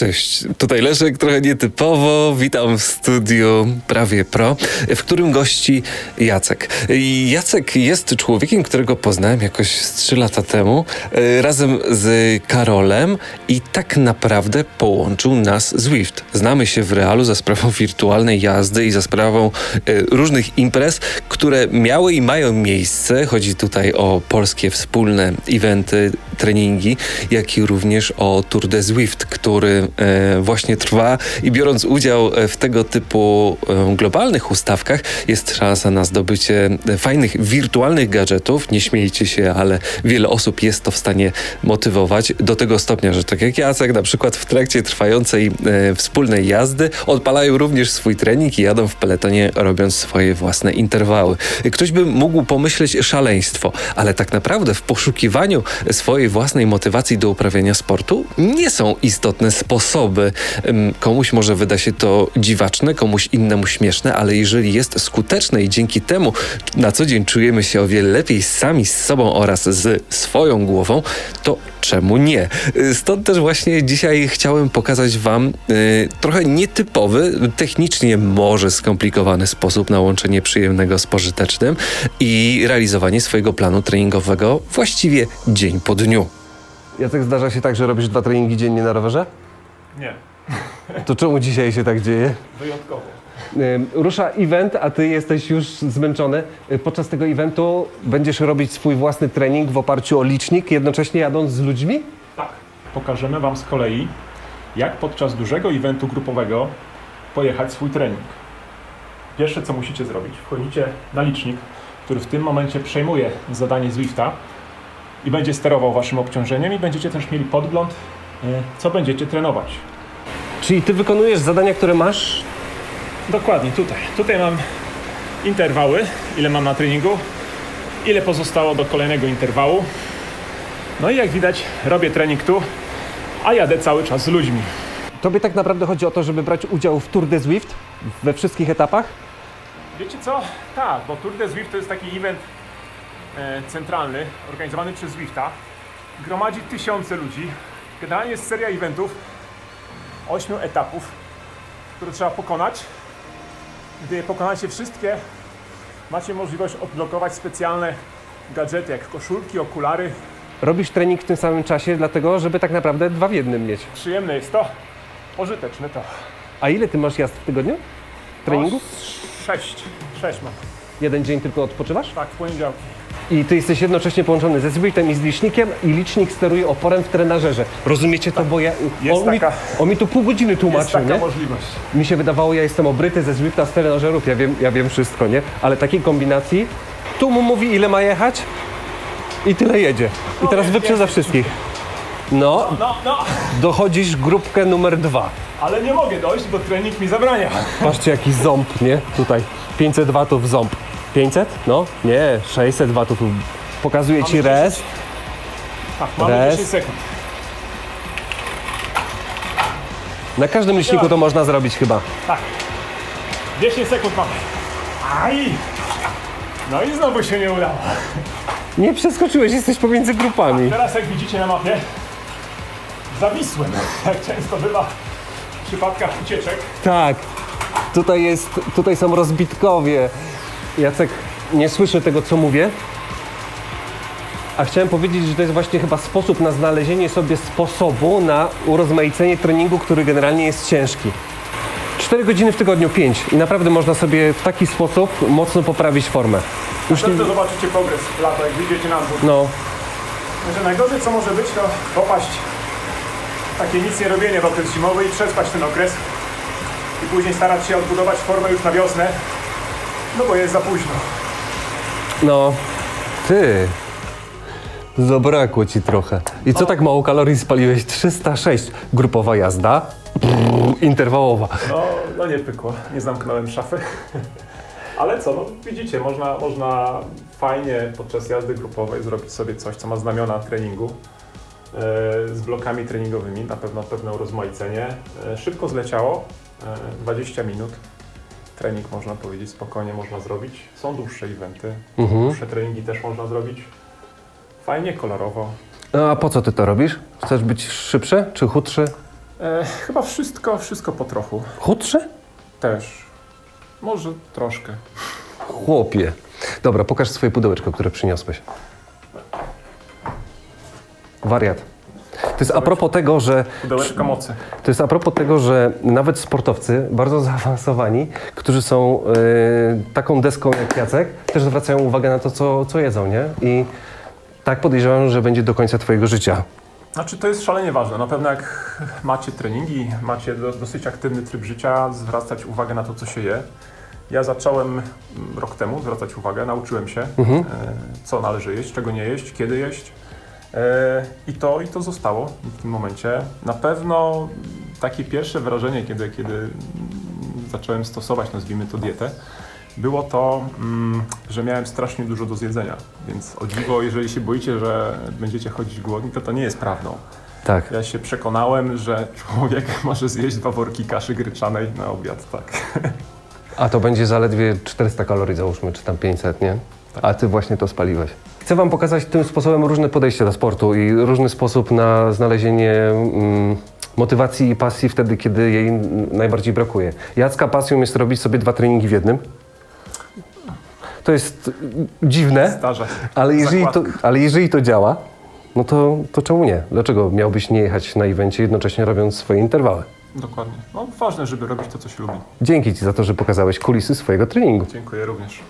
Cześć, tutaj Leszek, trochę nietypowo. Witam w studiu Prawie Pro, w którym gości Jacek. Jacek jest człowiekiem, którego poznałem jakoś z 3 lata temu, e, razem z Karolem i tak naprawdę połączył nas Zwift. Znamy się w realu za sprawą wirtualnej jazdy i za sprawą e, różnych imprez, które miały i mają miejsce. Chodzi tutaj o polskie wspólne eventy, treningi, jak i również o Tour de Zwift, który właśnie trwa i biorąc udział e, w tego typu e, globalnych ustawkach jest szansa na zdobycie e, fajnych wirtualnych gadżetów. Nie śmiejcie się, ale wiele osób jest to w stanie motywować do tego stopnia, że tak jak Jacek na przykład w trakcie trwającej e, wspólnej jazdy odpalają również swój trening i jadą w peletonie robiąc swoje własne interwały. Ktoś by mógł pomyśleć szaleństwo, ale tak naprawdę w poszukiwaniu swojej własnej motywacji do uprawiania sportu nie są istotne sposoby. Ym, Komuś może wyda się to dziwaczne, komuś innemu śmieszne, ale jeżeli jest skuteczne i dzięki temu na co dzień czujemy się o wiele lepiej sami z sobą oraz z swoją głową, to czemu nie? Y, Stąd też właśnie dzisiaj chciałem pokazać Wam y, trochę nietypowy, technicznie może skomplikowany sposób na łączenie przyjemnego z pożytecznym i realizowanie swojego planu treningowego właściwie dzień po dniu. Jacek, zdarza się tak, że robisz dwa treningi dziennie na rowerze? Nie, To czemu dzisiaj się tak dzieje? wyjątkowo. Ym, Rusza event, a ty jesteś już zmęczony. Y, Podczas tego eventu będziesz robić swój własny trening w oparciu o licznik, jednocześnie jadąc z ludźmi? Tak. Pokażemy Wam z kolei, jak podczas dużego eventu grupowego pojechać swój trening. Pierwsze, co musicie zrobić, wchodzicie na licznik, który w tym momencie przejmuje zadanie Zwifta i będzie sterował Waszym obciążeniem i będziecie też mieli podgląd, co będziecie trenować. Czyli ty wykonujesz zadania, które masz? Dokładnie, tutaj. Tutaj mam interwały, ile mam na treningu, ile pozostało do kolejnego interwału. No i jak widać, robię trening tu, a jadę cały czas z ludźmi. Tobie tak naprawdę chodzi o to, żeby brać udział w Tour de Zwift we wszystkich etapach? Wiecie co? Tak, bo Tour de Zwift to jest taki event e, centralny, organizowany przez Zwifta. Gromadzi tysiące ludzi. Generalnie jest seria eventów, ośmiu etapów, które trzeba pokonać. Gdy pokonacie wszystkie, macie możliwość odblokować specjalne gadżety, jak koszulki, okulary. Robisz trening w tym samym czasie, dlatego, żeby tak naprawdę dwa w jednym mieć. Przyjemne jest to, pożyteczne to. A ile ty masz jazd w tygodniu? Treningu? No, sześć. Sześć mam. Jeden dzień tylko odpoczywasz? Tak, w poniedziałki. I ty jesteś jednocześnie połączony ze Zwiftem i z licznikiem i licznik steruje oporem w trenażerze. Rozumiecie to? Bo ja, Jest on, mi, taka- on mi tu pół godziny Jest tłumaczył, taka nie? możliwość. Mi się wydawało, ja jestem obryty ze Zwifta z trenażerów, ja wiem, ja wiem wszystko, nie? Ale takiej kombinacji, tu mu mówi ile ma jechać i tyle jedzie. I teraz wyprzedza wszystkich. No, No, no, dochodzisz grupkę numer dwa. ale nie mogę dojść, bo trening mi zabrania. Patrzcie jaki ząb, nie? Tutaj 500 watów ząb. 500? No, nie, 600 watów. Pokazuje ci Mamy res. Tak, mamy Res. 10 sekund. Na każdym liczniku to można zrobić chyba. Tak. 10 sekund mamy. Aj! No i znowu się nie udało. Nie przeskoczyłeś, jesteś pomiędzy grupami. Teraz jak widzicie na mapie, zawisłem. Jak często bywa w przypadkach ucieczek. Tak. Tutaj jest, tutaj są rozbitkowie. Jacek, nie słyszę tego, co mówię. A chciałem powiedzieć, że to jest właśnie chyba sposób na znalezienie sobie sposobu na urozmaicenie treningu, który generalnie jest ciężki. 4 godziny w tygodniu, 5 i naprawdę można sobie w taki sposób mocno poprawić formę. Już nie, zobaczycie progres lata, jak wyjdziecie na dwór. no, Że najgorzej co może być, to popaść w takie nic nie robienie w okres zimowy i przespać ten okres. I później starać się odbudować formę już na wiosnę. No bo jest za późno. no, ty. Zabrakło ci trochę. I co tak mało kalorii spaliłeś? 306. Grupowa jazda. Brrr, interwałowa. No, no nie pykło, nie zamknąłem szafy. Ale co, no widzicie, można, można fajnie podczas jazdy grupowej zrobić sobie coś, co ma znamiona treningu e, z blokami treningowymi, na pewno pewne urozmaicenie. E, szybko zleciało, e, 20 minut. Trening można powiedzieć spokojnie można zrobić. Są dłuższe eventy, dłuższe treningi też można zrobić. Fajnie, kolorowo. No a po co ty to robisz? Chcesz być szybszy czy chudszy? E, chyba wszystko, wszystko po trochu. Chudsze? Też. Może troszkę. Chłopie. Dobra, pokaż swoje pudełeczko, które przyniosłeś. Wariat. To jest a propos tego, że Pudełeczka mocy. To jest a propos tego, że nawet sportowcy, bardzo zaawansowani, którzy są e, taką deską jak Jacek, też zwracają uwagę na to, co, co jedzą, nie? I tak podejrzewam, że będzie do końca twojego życia. Znaczy to jest szalenie ważne. Na pewno jak macie treningi, macie do, dosyć aktywny tryb życia, zwracać uwagę na to, co się je. Ja zacząłem mm, rok temu zwracać uwagę, nauczyłem się, e, co należy jeść, czego nie jeść, kiedy jeść. E, I to, I to zostało w tym momencie. Na pewno takie pierwsze wrażenie, kiedy, kiedy zacząłem stosować, nazwijmy to dietę, było to, mm, że miałem strasznie dużo do zjedzenia. Więc o dziwo, jeżeli się boicie, że będziecie chodzić głodni, to to nie jest prawdą. Tak. Ja się przekonałem, że człowiek może zjeść dwa worki kaszy gryczanej na obiad, tak. A to będzie zaledwie 400 kalorii, załóżmy, czy tam 500, nie? A ty właśnie to spaliłeś. Chcę wam pokazać tym sposobem różne podejście do sportu i różny sposób na znalezienie mm, motywacji i pasji wtedy, kiedy jej najbardziej brakuje. Jacka pasją jest robić sobie dwa treningi w jednym. To jest dziwne, Zdarza się. ale jeżeli, to, Zakładka. ale jeżeli to działa, no to, to czemu nie? Dlaczego miałbyś nie jechać na evencie, jednocześnie robiąc swoje interwały? Dokładnie. No ważne, żeby robić to, co się lubi. Dzięki Ci za to, że pokazałeś kulisy swojego treningu. Dziękuję również.